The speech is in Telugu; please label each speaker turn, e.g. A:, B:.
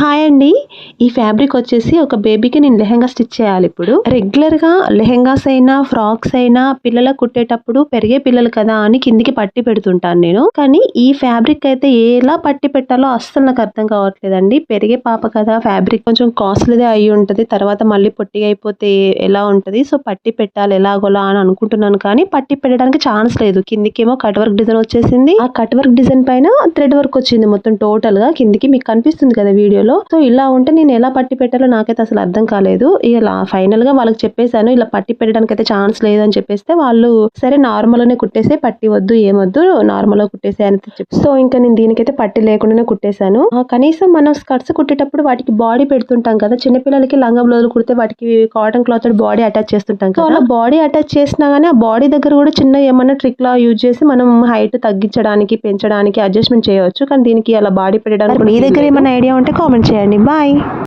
A: హాయ్ అండి. ఈ ఫ్యాబ్రిక్ వచ్చేసి ఒక బేబీకి నేను లెహంగా స్టిచ్ చేయాలి ఇప్పుడు. రెగ్యులర్గా లెహెంగాస్ అయినా ఫ్రాక్స్ అయినా పిల్లలకు కుట్టేటప్పుడు పెరిగే పిల్లలు కదా అని కిందికి పట్టి పెడుతుంటాను నేను. కానీ ఈ ఫ్యాబ్రిక్ అయితే ఎలా పట్టి పెట్టాలో అస్సలు నాకు అర్థం కావట్లేదండి. పెరిగే పాప కదా ఫ్యాబ్రిక్ కొంచెం కాస్ట్లీదే అయి ఉంటుంది. తర్వాత మళ్ళీ పొట్టిగా అయిపోతే ఎలా ఉంటుంది? సో పట్టి పెట్టాలి ఎలాగోలా అని అనుకుంటున్నాను కానీ పట్టి పెట్టడానికి ఛాన్స్ లేదు. కిందికేమో కట్ వర్క్ డిజైన్ వచ్చేసింది. ఆ కట్ వర్క్ డిజైన్ పైన థ్రెడ్ వర్క్ వచ్చింది మొత్తం టోటల్గా. కిందికి మీకు కనిపిస్తుంది కదా వీడియోలో. సో ఇలా ఉంటే నేను ఎలా పట్టి పెట్టాలో నాకైతే అసలు అర్థం కాలేదు. ఇలా ఫైనల్గా వాళ్ళకి చెప్పేశాను ఇలా పట్టి పెట్టడానికి అయితే ఛాన్స్ లేదు అని చెప్పేస్తే వాళ్ళు సరే నార్మల్ గానే కుట్టేసే పట్టి వద్దు ఏమొద్దు నార్మల్గా కుట్టేసే అని చెప్పి సో ఇంకా నేను దీనికైతే పట్టి లేకుండానే కుట్టేశాను. కనీసం మనం స్కర్ట్స్ కుట్టేటప్పుడు వాటికి బాడీ పెడుతుంటాం కదా చిన్నపిల్లలకి లంగా బ్లౌజులు కుడితే వాటికి కాటన్ క్లాత్ బాడీ అటాచ్ చేస్తుంటాం కదా. అలా బాడీ అటాచ్ చేసినా గానీ ఆ బాడీ దగ్గర కూడా చిన్న ఏమన్నా ట్రిక్ లా యూజ్ చేసి మనం హైట్ తగ్గించడానికి పెంచడానికి అడ్జస్ట్మెంట్ చేయవచ్చు. కానీ దీనికి అలా బాడీ పెట్టడానికి మీ దగ్గర ఏమైనా ఐడియా ఉంటే కామెంట్ చేయండి. బాయ్.